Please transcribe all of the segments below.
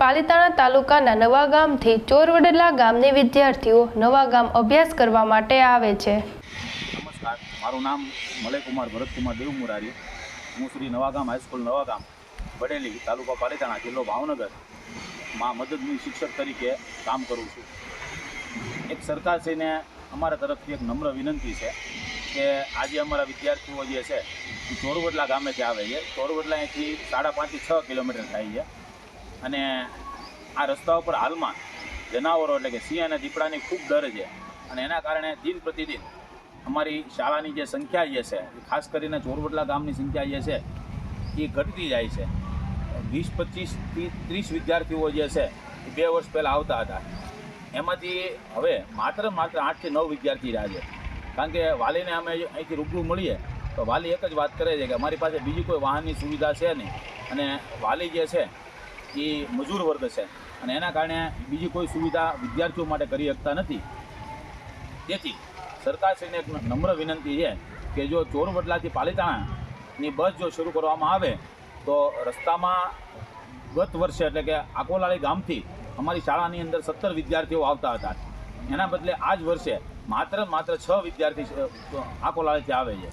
પાલિતાણા તાલુકાના નવા ગામથી ચોરવડલા ગામની વિદ્યાર્થીઓ નવા ગામ અભ્યાસ કરવા માટે આવે છે. નમસ્કાર, મારું નામ મલયકુમાર ભરતકુમાર દેવમુરારી. હું શ્રી નવાગામ હાઈસ્કૂલ નવાગામ બડેલી તાલુકા પાલીતાણા જિલ્લો ભાવનગર. માં મદદની શિક્ષક તરીકે કામ કરું છું. એક સરકારશ્રીને અમારા તરફથી એક નમ્ર વિનંતી છે કે આજે અમારા વિદ્યાર્થીઓ જે છે ચોરવડલા ગામેથી આવે છે. ચોરવડલા અહીંથી સાડા પાંચથી છ કિલોમીટર થાય છે. અને આ રસ્તા ઉપર હાલમાં જનાવરો એટલે કે સિંહ અને દીપડાની ખૂબ ડર છે. અને એના કારણે દિન પ્રતિદિન અમારી શાળાની જે સંખ્યા જે છે, ખાસ કરીને ચોરવટલા ગામની સંખ્યા જે છે, એ ઘટતી જાય છે. વીસ પચીસથી ત્રીસ વિદ્યાર્થીઓ જે છે, એ બે વર્ષ પહેલાં આવતા હતા. એમાંથી હવે માત્ર માત્ર આઠથી નવ વિદ્યાર્થી રહ્યા છે. કારણ કે વાલીને અમે અહીંથી રૂબરૂ મળીએ, તો વાલી એક જ વાત કરે છે કે અમારી પાસે બીજી કોઈ વાહનની સુવિધા છે નહીં. અને વાલી જે છે એ મજૂર વર્ગ છે. અને એના કારણે બીજી કોઈ સુવિધા વિદ્યાર્થીઓ માટે કરી શકતા નથી. તેથી સરકારશ્રીને એક નમ્ર વિનંતી છે કે જો ચોરવડલાથી પાલિતાણાની બસ જો શરૂ કરવામાં આવે, તો રસ્તામાં ગત વર્ષે એટલે કે આકોલાળી ગામથી અમારી શાળાની અંદર સત્તર વિદ્યાર્થીઓ આવતા હતા. એના બદલે આ જ વર્ષે માત્ર માત્ર છ વિદ્યાર્થી આકોલાળીથી આવે છે.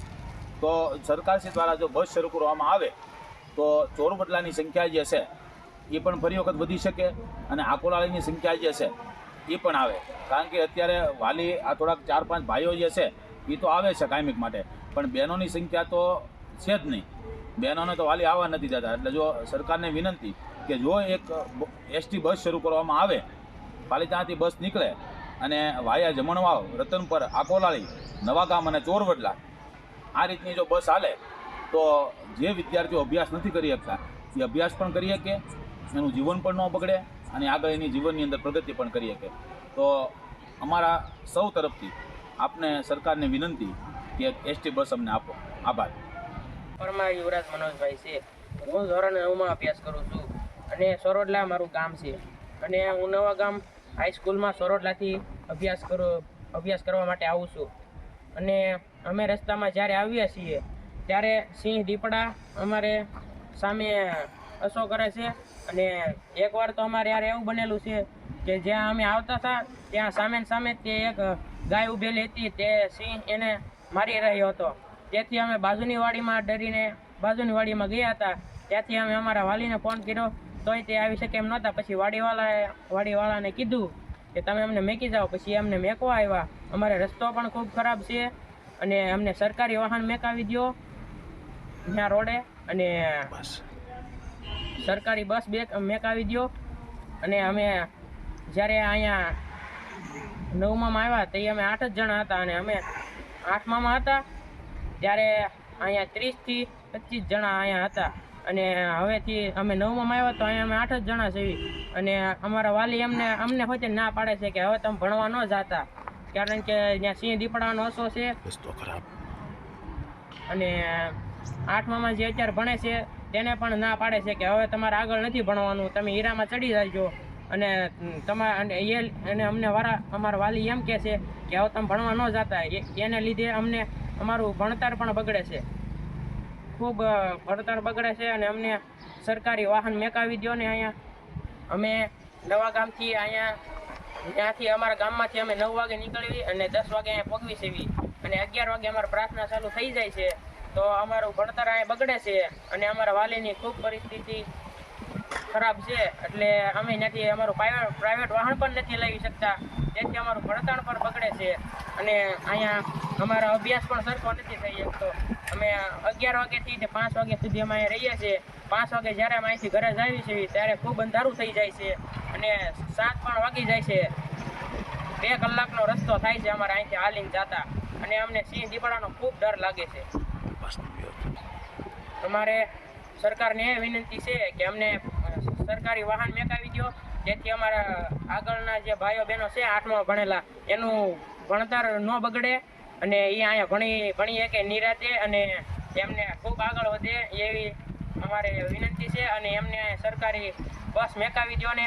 તો સરકારશ્રી દ્વારા જો બસ શરૂ કરવામાં આવે, તો ચોરબટલાની સંખ્યા જે છે એ પણ ફરી વખત વધી શકે અને આકોલાળીની સંખ્યા જે છે એ પણ આવે. કારણ કે અત્યારે વાલી આ થોડાક ચાર પાંચ ભાઈઓ જે છે, એ તો આવે છે કાયમિક માટે. પણ બહેનોની સંખ્યા તો છે જ નહીં. બહેનોને તો વાલી આવવા નથી જતા એટલે જો સરકારને વિનંતી કે જો એક એસટી બસ શરૂ કરવામાં આવે પાલિતાણાથી બસ નીકળે અને વાયા જમણવાવ રતનપર આકોલાળી નવાગામ અને ચોરવડલા, આ રીતની જો બસ હાલે, તો જે વિદ્યાર્થીઓ અભ્યાસ નથી કરી શકતા, એ અભ્યાસ પણ કરી શકે એનું જીવન પણ ન બગડે અને આગળ એની જીવનની અંદર પ્રગતિ પણ કરી શકે. તો અમારા સૌ તરફથી આપને સરકારને વિનંતી કે એસટી બસ અમને આપો. આભાર. પરમાર યુવરાજ મનોજભાઈ છે. હું ધોરણ નવમાં અભ્યાસ કરું છું અને સોરોડલા મારું ગામ છે. અને હું નવા ગામ હાઈસ્કૂલમાં સોરોડલાથી અભ્યાસ કરું, અભ્યાસ કરવા માટે આવું છું. અને અમે રસ્તામાં જ્યારે આવ્યા છીએ ત્યારે સિંહ દીપડા અમારે સામે અસો કરે છે. અને એકવાર તો અમારે યાર એવું બનેલું છે કે જ્યાં અમે આવતા હતા, ત્યાં સામે સામે તે એક ગાય ઊભેલી હતી, તે સિંહ એને મારી રહ્યો હતો. તેથી અમે બાજુની વાડીમાં ડરીને બાજુની વાડીમાં ગયા હતા. ત્યાંથી અમે અમારા વાલીને ફોન કર્યો, તોય તે આવી શકે એમ નહોતા. પછી વાડીવાળાએ વાડીવાળાને કીધું કે તમે અમને મેકી જાઓ. પછી અમને મેકવા આવ્યા. અમારે રસ્તો પણ ખૂબ ખરાબ છે અને અમને સરકારી વાહન મેકાવી દો ત્યાં રોડે અને સરકારી બસ બે મેકાવી દો અને અમે જ્યારે અહીંયા નવમામાં આવ્યા તે અમે આઠ જ જણા હતા અને અમે આઠમામાં હતા. ત્યારે અહીંયા ત્રીસથી પચીસ જણા અહીંયા હતા. અને હવેથી અમે નવમાં આવ્યા તો અહીંયા અમે આઠ જ જણા છીએ. અને અમારા વાલી અમને અમને હોતે ના પાડે છે કે હવે તમે ભણવા ન જાતા. કારણ કે ત્યાં સિંહ દીપડાનો ઓછો છે. અને આઠમામાં જે અત્યારે ભણે છે, તેને પણ ના પાડે છે કે હવે તમારે આગળ નથી ભણવાનું, તમે હીરામાં ચડી જાજો. અને તમારા એ અને અમને વારા, અમારા વાલી એમ કહે છે કે હવે તમે ભણવા ન જતા એને લીધે અમને અમારું ભણતર પણ બગડે છે. ખૂબ ભણતર બગડે છે અને અમને સરકારી વાહન મેકાવી દો ને અહીંયા. અમે નવા ગામથી અહીંયા, ત્યાંથી અમારા ગામમાંથી અમે નવ વાગે નીકળવી અને દસ વાગે અહીંયા પગવી સેવી અને અગિયાર વાગે અમારે પ્રાર્થના ચાલુ થઈ જાય છે. તો અમારું ભણતર અહીંયા બગડે છે અને અમારા વાલીની ખૂબ પરિસ્થિતિ ખરાબ છે. એટલે અમે નથી અમારું પ્રાઇવેટ વાહન પણ નથી લઈ શકતા. તેથી અમારું ભણતર પણ બગડે છે. અને અહીંયા અમારો અભ્યાસ પણ સરખો નથી થઈ શકતો. અમે અગિયાર વાગ્યાથી તે પાંચ વાગ્યા સુધી અમે અહીંયા રહીએ છીએ. પાંચ વાગે જ્યારે અમે અહીંથી ઘરે જાવી છીએ ત્યારે ખૂબ અંધારું થઈ જાય છે અને સાત, પણ વાગી જાય છે. બે કલાકનો રસ્તો થાય છે અમારે અહીંથી હાલીને જતા. અને અમને સિંહ દીપડાનો ખૂબ ડર લાગે છે. અમારે સરકારને એ વિનંતી છે કે અમને સરકારી વાહન મેકાવી દો જેથી અમારા આગળના જે ભાઈઓ બહેનો છે આઠમાં ભણેલા એનું ભણતર ન બગડે અને એ અહીંયા ભણી ભણી શકે નિરાતે અને એમને ખૂબ આગળ વધે એવી અમારે વિનંતી છે અને એમને સરકારી બસ મેકાવી દો ને.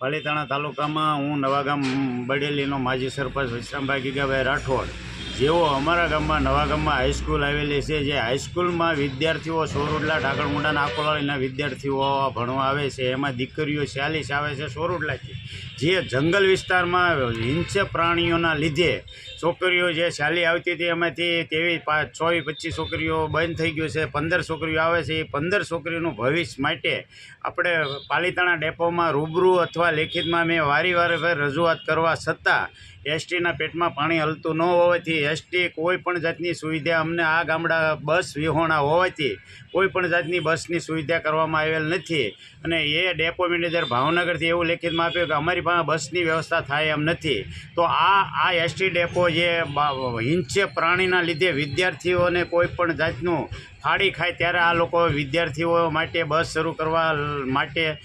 પાલીતાણા તાલુકામાં હું નવાગામ બડેલીનો માજી સરપંચ વિશ્રામભાઈ ગીગાભાઈ રાઠોડ જેઓ અમારા ગામમાં નવા ગામમાં હાઈસ્કૂલ આવેલી છે, જે હાઈસ્કૂલમાં વિદ્યાર્થીઓ સોરુડલા ઢાકણમુંડાના આકોલાળીના વિદ્યાર્થીઓ ભણવા આવે છે. એમાં દીકરીઓ ચાલીસ આવે છે સોરુડલાથી જે જંગલ વિસ્તારમાં હિંસ્ર પ્રાણીઓના લીધે છોકરીઓ જે ચાલી આવતી હતી, એમાંથી તેવી ચોવીસ પચીસ છોકરીઓ બંધ થઈ ગયું છે, પંદર છોકરીઓ આવે છે. એ પંદર છોકરીઓનું ભવિષ્ય માટે આપણે પાલિતાણા ડેપોમાં રૂબરૂ અથવા લેખિતમાં મેં વારી વારે રજૂઆત કરવા છતાં એસટીના પેટમાં પાણી હલતું ન હોવાથી એસટી કોઈ પણ જાતની સુવિધા અમને આ ગામડા બસ વિહોણા હોવાથી કોઈ પણ જાતની બસની સુવિધા કરવામાં આવેલ નથી. અને એ ડેપો મેનેજર ભાવનગરથી એવું લેખિતમાં આપ્યું કે અમારી પાસે બસની વ્યવસ્થા થાય એમ નથી. તો આ આ એસટી ડેપો જે બા- પ્રાણીના લીધે વિદ્યાર્થીઓને કોઈ પણ જાતનું ફાડી ખાય ત્યારે આ લોકો વિદ્યાર્થીઓ માટે બસ શરૂ કરવા માટે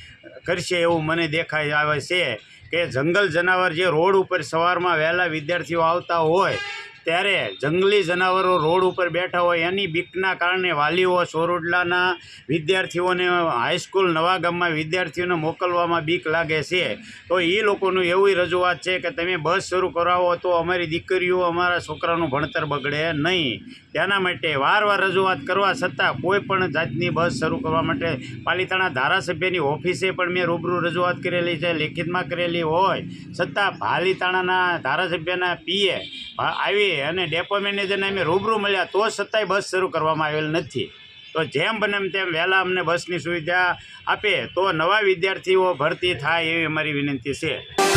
કરશે એવું મને દેખાય આવે છે. કે જંગલ જનાવર જે રોડ ઉપર સવારમાં વહેલા વિદ્યાર્થીઓ આવતા હોય ત્યારે જંગલી જનાવરો રોડ ઉપર બેઠા હોય એની બીકના કારણે વાલીઓ સોરોડલાના વિદ્યાર્થીઓને હાઈસ્કૂલ નવા ગામમાં વિદ્યાર્થીઓને મોકલવામાં બીક લાગે છે. તો એ લોકોનું એવી રજૂઆત છે કે તમે બસ શરૂ કરાવો તો અમારી દીકરીઓ અમારા છોકરાનું ભણતર બગડે નહીં. તેના માટે વાર વાર રજૂઆત કરવા છતાં કોઈ પણ જાતની બસ શરૂ કરવા માટે પાલિતાણા ધારાસભ્યની ઓફિસે પણ મેં રૂબરૂ રજૂઆત કરેલી છે, લેખિતમાં કરેલી હોય. છતાં પાલિતાણાના ધારાસભ્યના પીએ આવી અને ડેપો મેનેજરને અમે રૂબરૂ મળ્યા, તો છતાંય બસ શરૂ કરવામાં આવેલ નથી. તો જેમ બને તેમ વહેલા અમને બસની સુવિધા આપે, તો નવા વિદ્યાર્થીઓ ભરતી થાય એવી અમારી વિનંતી છે.